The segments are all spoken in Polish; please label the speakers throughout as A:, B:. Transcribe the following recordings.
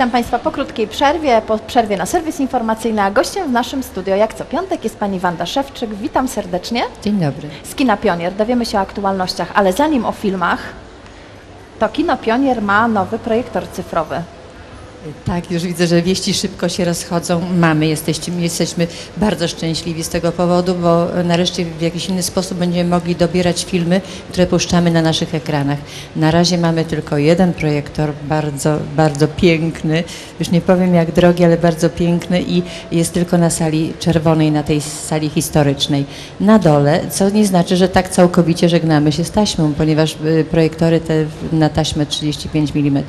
A: Witam Państwa po krótkiej przerwie, po przerwie na serwis informacyjny, a gościem w naszym studio jak co piątek jest Pani Wanda Szewczyk. Witam serdecznie.
B: Dzień dobry.
A: Z Kina Pionier dowiemy się o aktualnościach, ale zanim o filmach, to Kino Pionier ma nowy projektor cyfrowy.
B: Tak, już widzę, że wieści szybko się rozchodzą. Mamy, jesteśmy, jesteśmy bardzo szczęśliwi z tego powodu, bo nareszcie w jakiś inny sposób będziemy mogli dobierać filmy, które puszczamy na naszych ekranach. Na razie mamy tylko jeden projektor, bardzo, bardzo piękny. Już nie powiem jak drogi, ale bardzo piękny i jest tylko na sali czerwonej, na tej sali historycznej. Na dole, co nie znaczy, że tak całkowicie żegnamy się z taśmą, ponieważ y, projektory te na taśmę 35 mm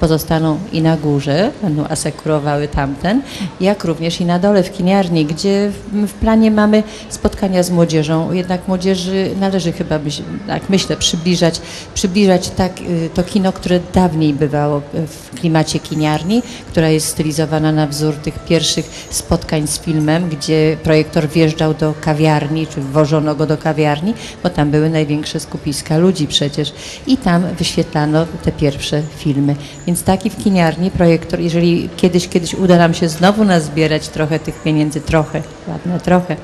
B: pozostaną i na górze, będą asekurowały tamten, jak również i na dole w kiniarni, gdzie w, w planie mamy spotkania z młodzieżą. Jednak młodzieży należy chyba, być, tak myślę, przybliżać, przybliżać tak y, to kino, które dawniej bywało w klimacie kiniarni, która jest stylizowana na wzór tych pierwszych spotkań z filmem, gdzie projektor wjeżdżał do kawiarni, czy wożono go do kawiarni, bo tam były największe skupiska ludzi przecież i tam wyświetlano te pierwsze filmy. Więc taki w kiniarni projektor, jeżeli kiedyś, kiedyś uda nam się znowu nazbierać trochę tych pieniędzy, trochę, ładne trochę,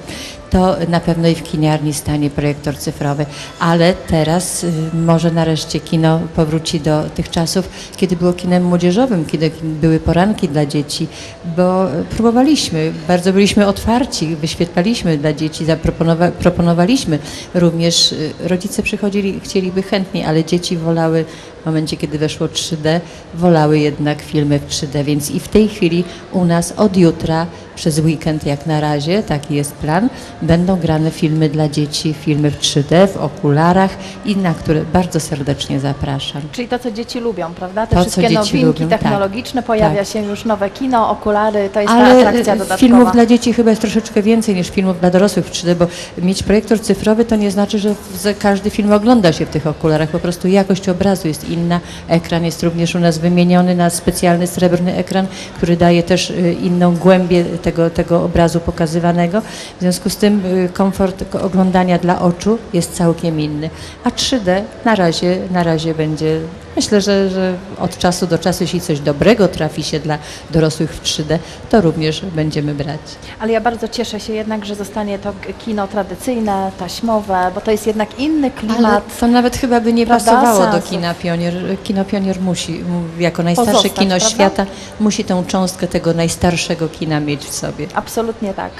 B: to na pewno i w kiniarni stanie projektor cyfrowy, ale teraz y, może nareszcie kino powróci do tych czasów, kiedy było kinem młodzieżowym, kiedy były poranki dla dzieci, bo próbowaliśmy, bardzo byliśmy otwarci, wyświetlaliśmy dla dzieci, zaproponowa- proponowaliśmy. Również, y, rodzice przychodzili, chcieliby chętnie, ale dzieci wolały w momencie, kiedy weszło 3D, wolały jednak filmy w 3D, więc i w tej chwili u nas od jutra przez weekend jak na razie, taki jest plan, będą grane filmy dla dzieci, filmy w 3D, w okularach i na które bardzo serdecznie zapraszam.
A: Czyli to, co dzieci lubią, prawda? Te
B: To, co
A: wszystkie
B: dzieci
A: nowinki
B: lubią, tak.
A: technologiczne, pojawia
B: Tak.
A: się już nowe kino, okulary, to jest ta
B: Ale
A: atrakcja
B: e,
A: dodatkowa.
B: filmów dla dzieci chyba jest troszeczkę więcej niż filmów dla dorosłych w 3D, bo mieć projektor cyfrowy to nie znaczy, że każdy film ogląda się w tych okularach. Po prostu jakość obrazu jest inna. Ekran jest również u nas wymieniony na specjalny srebrny ekran, który daje też e, inną głębię tego, tego obrazu pokazywanego. W związku z tym e, komfort ko- oglądania dla oczu jest całkiem inny. A 3D na razie, na razie będzie, myślę, że, że od czasu do czasu, jeśli coś dobrego trafi się dla dorosłych w 3D, to również będziemy brać.
A: Ale ja bardzo cieszę się jednak, że zostanie to kino tradycyjne, taśmowe, bo to jest jednak inny
B: Ale
A: klimat.
B: to nawet chyba by nie
A: Prawda?
B: pasowało do kina Pionier. Kino Pionier musi, jako najstarsze
A: Pozostać,
B: kino
A: prawda?
B: świata, musi tą cząstkę tego najstarszego kina mieć w sobie.
A: Absolutnie tak.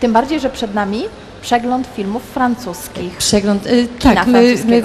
A: Tym bardziej, że przed nami przegląd filmów francuskich.
B: Przegląd, y, tak, my, my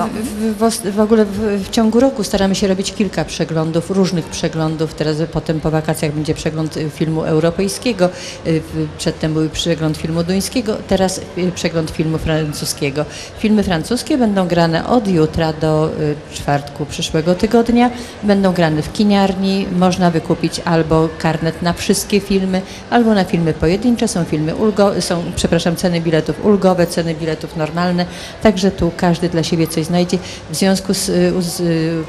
B: w, w, ogóle w, w ciągu roku staramy się robić kilka przeglądów, różnych przeglądów. Teraz potem po wakacjach będzie przegląd y, filmu europejskiego, y, przedtem był przegląd filmu duńskiego, teraz y, przegląd filmu francuskiego. Filmy francuskie będą grane od jutra do y, czwartku przyszłego tygodnia. Będą grane w kiniarni, można wykupić albo karnet na wszystkie filmy, albo na filmy pojedyncze. Są filmy ulgo, są, przepraszam, ceny biletów ulgowe, ceny biletów normalne. Także tu każdy dla siebie coś znajdzie. W związku z, y, z y,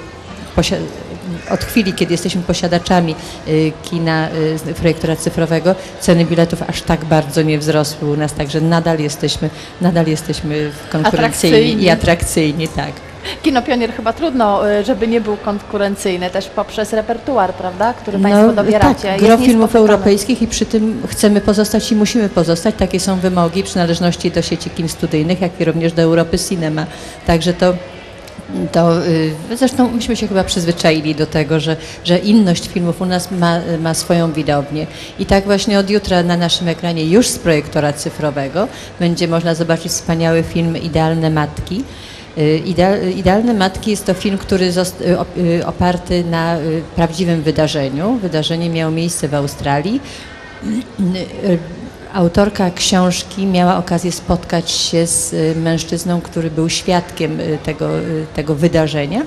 B: od chwili, kiedy jesteśmy posiadaczami y, kina projektora cyfrowego, ceny biletów aż tak bardzo nie wzrosły u nas, także nadal jesteśmy, nadal jesteśmy konkurencyjni
A: Atrakcyjni.
B: i atrakcyjni, tak.
A: Kino Pionier chyba trudno, y, żeby nie był konkurencyjny też poprzez repertuar, prawda, który Państwo dobieracie.
B: Tak,
A: Jest
B: gro filmów europejskich i przy tym chcemy pozostać i musimy pozostać. Takie są wymogi przynależności do sieci kin studyjnych, jak i również do Europy Cinema. Także to to y, zresztą myśmy się chyba przyzwyczaili do tego, że, że inność filmów u nas ma, ma swoją widownię. I tak właśnie od jutra na naszym ekranie już z projektora cyfrowego będzie można zobaczyć wspaniały film Idealne Matki. Y, Idea- Idealne Matki jest to film, który zost- y, y, oparty na prawdziwym wydarzeniu. Wydarzenie miało miejsce w Australii. Autorka książki miała okazję spotkać się z mężczyzną, który był świadkiem tego, tego wydarzenia.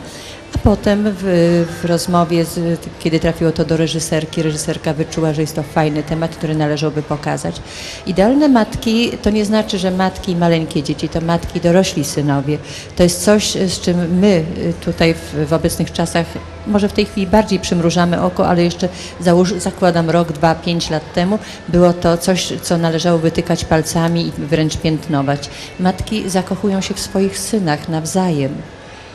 B: Potem w, w rozmowie, z, kiedy trafiło to do reżyserki, reżyserka wyczuła, że jest to fajny temat, który należałoby pokazać. Idealne matki to nie znaczy, że matki i maleńkie dzieci, to matki i dorośli synowie. To jest coś, z czym my y, tutaj w, w obecnych czasach, może w tej chwili bardziej przymrużamy oko, ale jeszcze załóż, zakładam rok, dwa, pięć lat temu, było to coś, co należało wytykać palcami i wręcz piętnować. Matki zakochują się w swoich synach nawzajem.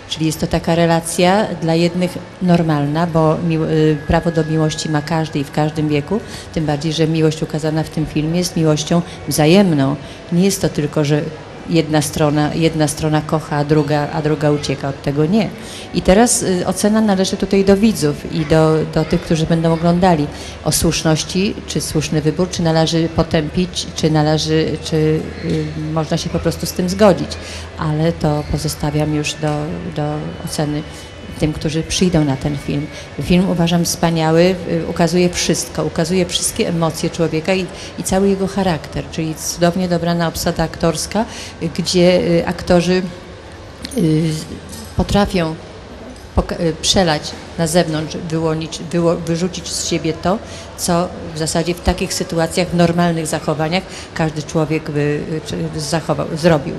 B: Czyli jest to taka relacja dla jednych normalna, bo y, prawo do miłości ma każdy i w każdym wieku, tym bardziej, że miłość ukazana w tym filmie jest miłością wzajemną. Nie jest to tylko, że jedna strona, jedna strona kocha, a druga, a druga ucieka od tego. Nie. I teraz y, ocena należy tutaj do widzów i do, do tych, którzy będą oglądali. O słuszności, czy słuszny wybór, czy należy potępić, czy należy, czy y, można się po prostu z tym zgodzić. Ale to pozostawiam już do, do oceny tym, którzy przyjdą na ten film. Film uważam wspaniały, y, ukazuje wszystko, ukazuje wszystkie emocje człowieka i, i cały jego charakter, czyli cudownie dobrana obsada aktorska, y, gdzie y, aktorzy potrafią przelać na zewnątrz, wyłonić, wyło, wyrzucić z siebie to, co w zasadzie w takich sytuacjach, w normalnych zachowaniach każdy człowiek by zachował, zrobił.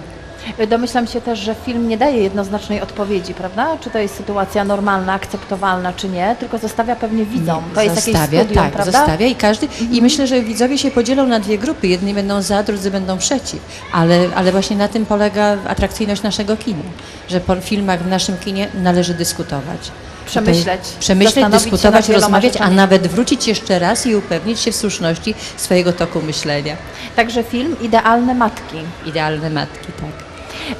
A: Domyślam się też, że film nie daje jednoznacznej odpowiedzi, prawda? Czy to jest sytuacja normalna, akceptowalna, czy nie, tylko zostawia pewnie widzom. to jest jakieś
B: zostawia,
A: studium,
B: tak,
A: prawda?
B: zostawia i każdy. I myślę, że widzowie się podzielą na dwie grupy. Jedni będą za, drudzy będą przeciw. Ale, ale właśnie na tym polega atrakcyjność naszego kina. Że po filmach w naszym kinie należy dyskutować.
A: Przemyśleć,
B: przemyśleć, dyskutować, rozmawiać, a
A: rzeczami.
B: nawet wrócić jeszcze raz i upewnić się w słuszności swojego toku myślenia.
A: Także film Idealne Matki.
B: Idealne matki, tak.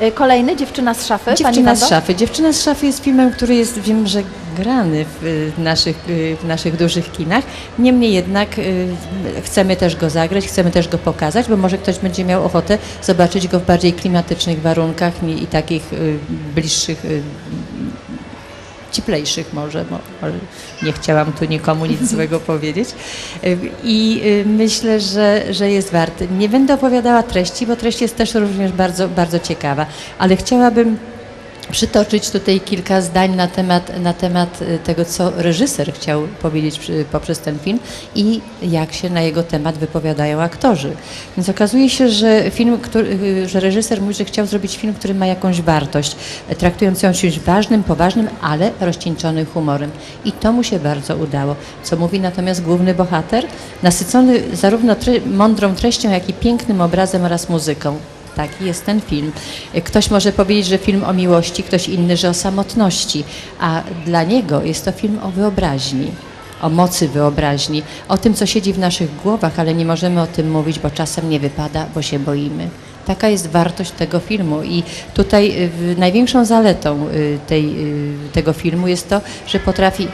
A: Y, Kolejny, Dziewczyna z szafy.
B: Dziewczyna z szafy. Dziewczyna z szafy jest filmem, który jest, wiem, że grany w y, naszych, y, w naszych dużych kinach. Niemniej jednak chcemy też go zagrać, chcemy też go pokazać, bo może ktoś będzie miał ochotę zobaczyć go w bardziej klimatycznych warunkach i, i takich bliższych, cieplejszych może, mo- może. Nie chciałam tu nikomu nic złego powiedzieć. I y, myślę, że, że jest warty. Nie będę opowiadała treści, bo treść jest też również bardzo, bardzo ciekawa, ale chciałabym przytoczyć tutaj kilka zdań na temat, na temat y, tego, co reżyser chciał powiedzieć przy, poprzez ten film i jak się na jego temat wypowiadają aktorzy. Więc okazuje się, że film, który, y, że reżyser mówi, że chciał zrobić film, który ma jakąś wartość, y, traktujący o czymś ważnym, poważnym, ale rozcieńczony humorem. I to mu się bardzo udało. Co mówi natomiast główny bohater? Nasycony zarówno tre mądrą treścią, jak i pięknym obrazem oraz muzyką. Taki jest ten film. Ktoś może powiedzieć, że film o miłości, ktoś inny, że o samotności, a dla niego jest to film o wyobraźni, o mocy wyobraźni, o tym, co siedzi w naszych głowach, ale nie możemy o tym mówić, bo czasem nie wypada, bo się boimy. Taka jest wartość tego filmu i tutaj y, największą zaletą y, tej, y, tego filmu jest to, że potrafi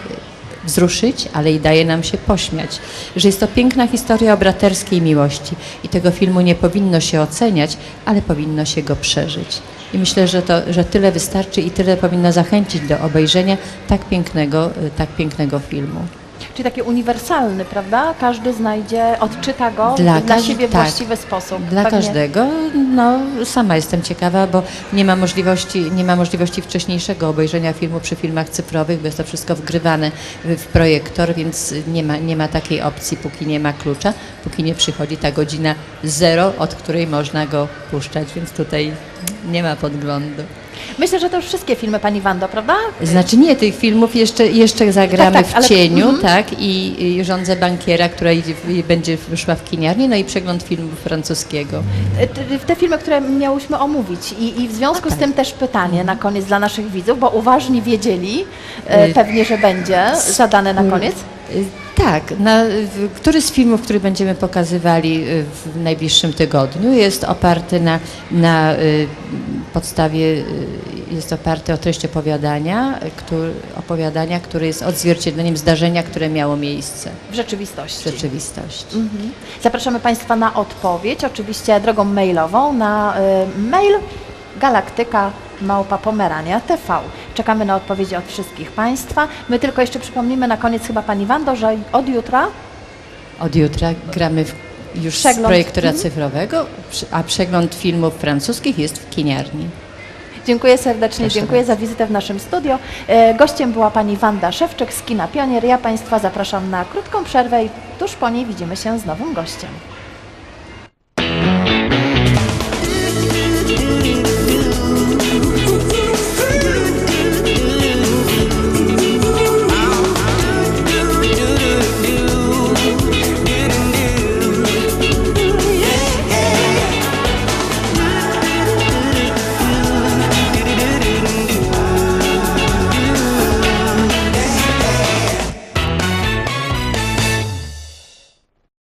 B: wzruszyć, ale i daje nam się pośmiać. Że jest to piękna historia o braterskiej miłości i tego filmu nie powinno się oceniać, ale powinno się go przeżyć. I myślę, że, to, że tyle wystarczy i tyle powinno zachęcić do obejrzenia tak pięknego, y, tak pięknego filmu.
A: Czyli taki uniwersalny, prawda? Każdy znajdzie, odczyta go
B: Dla
A: dla, siebie w
B: tak.
A: właściwy sposób.
B: Dla
A: Pewnie.
B: każdego, no sama jestem ciekawa, bo nie ma możliwości, nie ma możliwości wcześniejszego obejrzenia filmu przy filmach cyfrowych, bo jest to wszystko wgrywane w w projektor, więc nie ma, nie ma takiej opcji, póki nie ma klucza, póki nie przychodzi ta godzina zero, od której można go puszczać, więc tutaj nie ma podglądu.
A: Myślę, że to już wszystkie filmy Pani Wando, prawda?
B: Znaczy nie, tych filmów jeszcze, jeszcze zagramy
A: Tak, tak,
B: w
A: ale-
B: cieniu,
A: mhm.
B: tak, i, i Rządzę bankiera, która idzie, będzie wyszła w kiniarni, no i przegląd filmu francuskiego.
A: Te- Te filmy, które miałyśmy omówić i, i w związku z
B: tak.
A: tym też pytanie na koniec dla naszych widzów, bo uważni wiedzieli e,
B: Y,
A: pewnie, że będzie zadane na koniec.
B: Tak, na, który z filmów, który będziemy pokazywali y, w najbliższym tygodniu jest oparty na, na y, podstawie, y, jest oparty o treść opowiadania, który, opowiadania, które jest odzwierciedleniem zdarzenia, które miało miejsce
A: W rzeczywistości.
B: w rzeczywistości.
A: Mhm. Zapraszamy Państwa na odpowiedź, oczywiście drogą mailową na mail galaktyka małpa pomerania TV. Czekamy na odpowiedzi od wszystkich Państwa. My tylko jeszcze przypomnimy na koniec chyba Pani Wando, że od jutra
B: Od jutra gramy w, już
A: Przegląd.
B: z projektora
A: Mhm.
B: cyfrowego, a przegląd filmów francuskich jest w kiniarni.
A: Dziękuję serdecznie,
B: Proszę
A: dziękuję
B: bardzo.
A: za wizytę w naszym studio. E, Gościem była Pani Wanda Szewczyk z Kina Pionier. Ja Państwa zapraszam na krótką przerwę i tuż po niej widzimy się z nowym gościem.